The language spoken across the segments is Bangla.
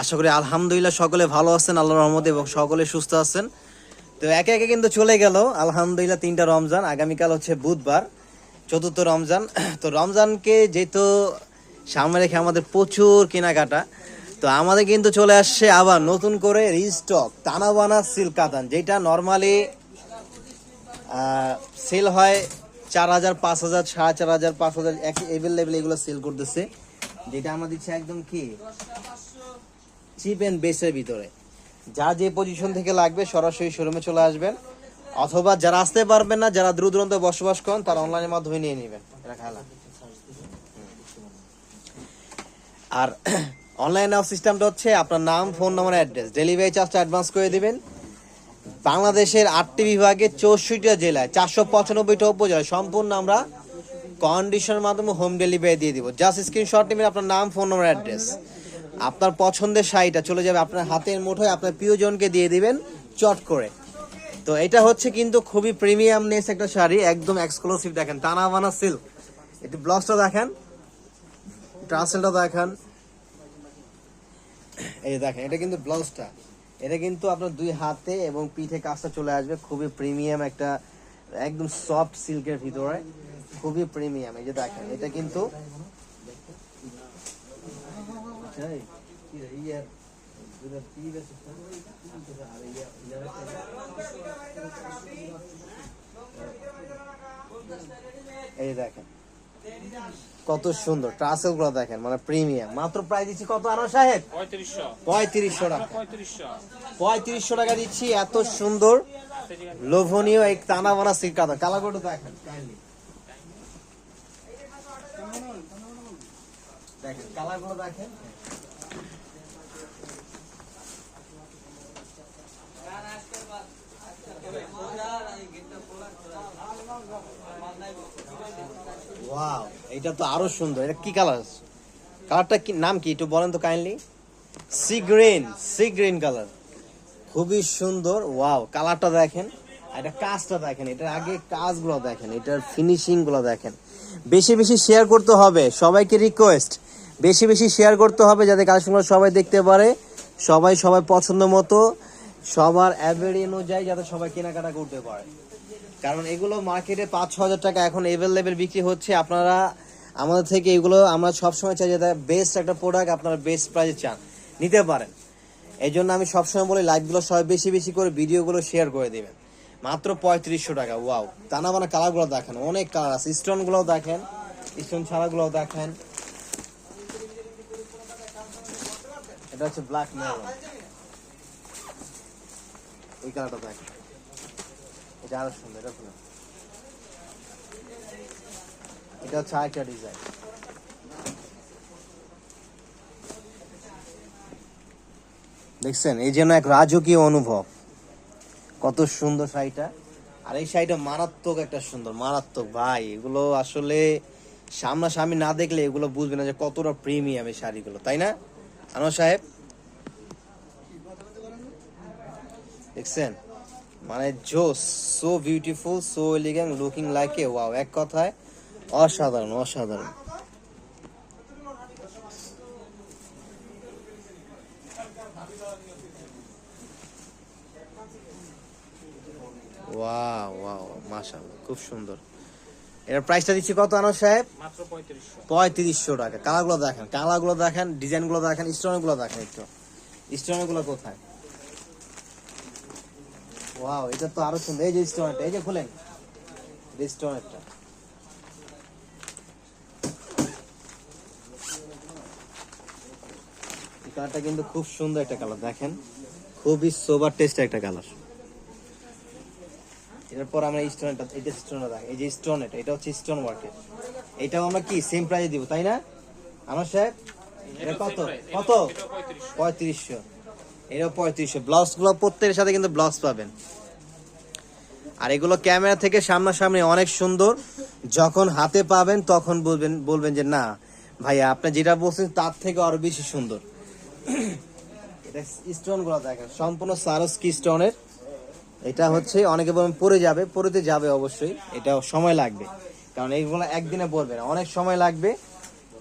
আশা করি আলহামদুলিল্লাহ সকলে ভালো আছেন আল্লাহ রহমতে এবং সকলে সুস্থ আছেন। তো একে একে কিন্তু চলে গেল, আলহামদুলিল্লাহ তিনটা রমজান, আগামীকাল হচ্ছে বুধবার, চতুর্থ রমজান। তো রমজানকে যেহেতু সামনে রেখে আমাদের প্রচুর কেনাকাটা, তো আমাদের কিন্তু চলে আসছে আবার নতুন করে রিস্টক তানাবানা সিল্ক কাতান, যেটা নর্মালি সেল হয় চার হাজার, পাঁচ হাজার, সাড়ে চার হাজার, পাঁচ হাজার, এক এভেলেবেল এগুলো সেল করতেছে। যেটা আমাদের দিচ্ছি একদম কি? চিপ এন্ড বেসের ভিতরে। যা যে পজিশন থেকে লাগবে সরাসরি শোরুমে চলে আসবেন। অথবা যারা আসতে পারবেন না, যারা দূর দূরান্তে বসবাস করেন, তারা অনলাইনের মাধ্যমে নিয়ে নেবেন। খেলা আর অনলাইন নেওয়ার সিস্টেমটা হচ্ছে আপনার নাম ফোন নাম্বার অ্যাড্রেস ডেলিভারি চার্জটা অ্যাডভান্স করে দিবেন। বাংলাদেশের আটটি বিভাগে চৌষট্টিটা জেলায়, চারশো পঁচানব্বইটা উপজেলায় সম্পূর্ণ আমরা কন্ডিশনের মাধ্যমে হোম ডেলিভারি দিয়ে দিব। জাস্ট স্ক্রিনশট নেবেন আপনার নাম ফোন নম্বর অ্যাড্রেস আপনার পছন্দের শাড়িটা চলে যাবে আপনার হাতের মুঠোয়, আপনার প্রিয়জনকে দিয়ে দিবেন চট করে। তো এটা হচ্ছে কিন্তু খুবই প্রিমিয়াম নেস একটা শাড়ি, একদম এক্সক্লুসিভ দেখেন, টানা বানা সিল্ক একটু ব্লাউজটা দেখেন ট্রান্সেলটা দেখেন। এই দেখেন, এটা কিন্তু ব্লাউজটা এটা কিন্তু আপনার দুই হাতে এবং পিঠে কাজটা চলে আসবে, খুবই প্রিমিয়াম একটা, একদম সফট সিল্কের ভিতরে, খুবই প্রিমিয়াম এই যে দেখেন, এটা কিন্তু এই দেখেন কত সুন্দর ট্রাসেলগুলো দেখেন মানে প্রিমিয়াম। মাত্র প্রায় দিচ্ছি কত আনো সাহেব? পঁয়ত্রিশশো। টাকা। পঁয়ত্রিশশো। পঁয়ত্রিশশো টাকা দিচ্ছি এত সুন্দর লোভনীয় এই টানা বানা কাঁথা কালারগুলো দেখেন দেখেন দেখেন। ওয়াও এটা তো আরও সুন্দর। এটা কি কালার? কালারটা কি নাম কি একটু বলেন তো kindly sea green sea green colour খুবই সুন্দর। ওয়াও কালারটা দেখেন। এটা কাজটা দেখেন। এটার আগে কাজগুলো দেখেন। এটার ফিনিশিংগুলো দেখেন। বেশি বেশি শেয়ার করতে হবে। সবাইকে রিকোয়েস্ট বেশি বেশি শেয়ার করতে হবে যাতে কালেকশনগুলো সবাই দেখতে পারে, সবাই সবাই পছন্দ মতো, সবার অ্যাভারেজ অনুযায়ী যাতে সবাই কেনাকাটা করতে পারে। কারণ এগুলো মার্কেটে পাঁচ, ছ হাজার টাকা এখন এভেলেবেল বিক্রি হচ্ছে। আপনারা, আমাদের থেকে এগুলো আমরা সবসময় চাই যাতে বেস্ট একটা প্রোডাক্ট আপনারা বেস্ট প্রাইসে চান, নিতে পারেন। এই জন্য আমি সবসময় বলি লাইভগুলো সবাই বেশি বেশি করে ভিডিওগুলো শেয়ার করে দেবেন। মাত্র পঁয়ত্রিশশো টাকা ওয়াও টানা বানা কালারগুলো দেখেন, অনেক কালার আছে। স্টোনগুলোও দেখেন স্টোন ছাড়াগুলোও দেখেন। এটা হচ্ছে ব্ল্যাক মেরুন এই কালারটা দেখেন এটা আরও সুন্দর এটা শুনুন এটা হচ্ছে আরেকটা ডিজাইন দেখছেন এই জন্য এক রাজকীয় অনুভব। কত সুন্দর শাড়িটা। আর এই শাড়িটা মারাত্মক একটা সুন্দর, মারাত্মক। ভাই, এগুলো আসলে সামনাসামনি না দেখলে এগুলো বুঝবে না যে কতটা প্রিমিয়াম এই শাড়িগুলো, তাই না? আনোয়ার সাহেব? দেখছেন? মানে জোস so beautiful so elegant looking like a wow এক কথায় অসাধারণ অসাধারণ। ওয়াও ওয়াও মাশাআল্লাহ খুব সুন্দর। এর প্রাইসটা দিচ্ছি কত আনোয়ার সাহেব? মাত্র পঁয়ত্রিশশো। পঁয়ত্রিশশো টাকা। কালারগুলো দেখেন কালারগুলো দেখেন ডিজাইনগুলো দেখেন স্টোনগুলো দেখেন একটু। স্টোনগুলো কোথায়? ওয়াও এটা তো আরও সুন্দর। এই যে স্টোনটা এই যে খুলেন। এই কালারটা কিন্তু খুব সুন্দর একটা কালার, দেখেন। খুবই সোবার টেস্ট একটা কালার। এরপর আমরা স্টোনটা এই যে স্টোনটা দেখ এই যে স্টোন এটা এটা হচ্ছে স্টোন ওয়ার্কের এটাও আমরা কি সেম প্রাইসে দিব, তাই না? আমার সাহেব, এটা কত? কত? পঁয়ত্রিশশো। এটাও পঁয়ত্রিশশো ব্লাউজগুলো প্রত্যেকের সাথে কিন্তু ব্লাউজ পাবেন। আর এগুলো ক্যামেরা থেকে সামনাসামনি অনেক সুন্দর। যখন হাতে পাবেন তখন বলবেন বলবেন যে, না, ভাইয়া, আপনি যেটা বলছেন তার থেকে আরও বেশি সুন্দর। এটা স্টোনগুলো দেখেন, সম্পূর্ণ সারস্কি স্টোনের। এটা হচ্ছে, অনেকে বলবেন পরে যাবে, পরেতে যাবে অবশ্যই। এটা সময় লাগবে। কারণ এইগুলো একদিনে পরবে না, অনেক সময় লাগবে।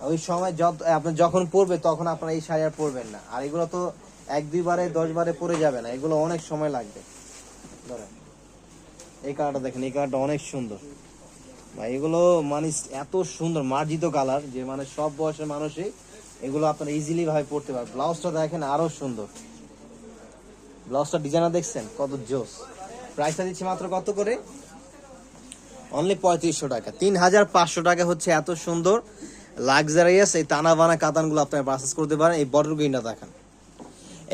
ওই সময় যত আপনি যখন পরবে তখন আপনারা এই শাড়ি আর পরবেন না। আর এগুলো তো এক দুইবারে দশ বারে পরে যাবে না। এগুলো অনেক সময় লাগবে। ধরেন, এই কালারটা দেখেন, এই কালারটা অনেক সুন্দর। ভাই, এগুলো মানে এত সুন্দর, মার্জিত কালার, যে মানে সব বয়সের মানুষই এগুলো আপনারা ইজিলি ভাবে পড়তে পারবে ব্লাউজটা দেখেন আরও সুন্দর। ব্লাউজটা ডিজাইনার দেখছেন? কত জোস। প্রাইসটা দিচ্ছি মাত্র কত করে? অনলি পঁয়ত্রিশশো টাকা। তিন হাজার পাঁচশো টাকা হচ্ছে এত সুন্দর। লাক্সারিয়াস এই টানা বানা কাতানগুলো আপনারা পারচেস করতে পারেন। এই বটল গ্রিনটা দেখেন।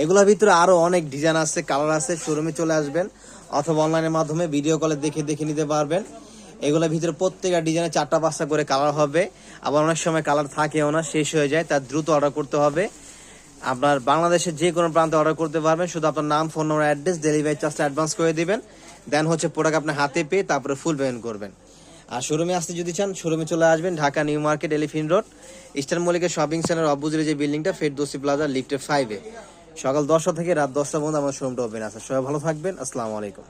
এগুলোর ভিতরে আরও অনেক ডিজাইন আছে কালার আছে শোরুমে চলে আসবেন অথবা অনলাইনের মাধ্যমে ভিডিও কলে দেখে দেখে নিতে পারবেন। এগুলোর ভিতরে প্রত্যেকটা ডিজাইনে চারটা পাঁচটা করে কালার হবে। আবার অনেক সময় কালার থাকেও না, শেষ হয়ে যায় তার দ্রুত অর্ডার করতে হবে। আপনার বাংলাদেশের যে কোনো প্রান্তে অর্ডার করতে পারবেন। শুধু আপনার নাম ফোন নম্বর অ্যাড্রেস ডেলিভারি চার্জটা অ্যাডভান্স করে দেবেন। দেন হচ্ছে প্রোডাক্ট আপনার হাতে পেয়ে তারপরে ফুল পেমেন্ট করবেন। আর শোরুমে আসতে যদি চান শোরুমে চলে আসবেন, Dhaka new market elephant road eastern মল্লিকের শপিং সেন্টার অবুজের যে বিল্ডিংটা ফেরদোসি প্লাজা লিফটের ফাইভে সকাল দশটা থেকে রাত দশটা পর্যন্ত আমার শোরুমটা ওপেন আছে। সবাই ভালো থাকবেন। আসসালামু আলাইকুম।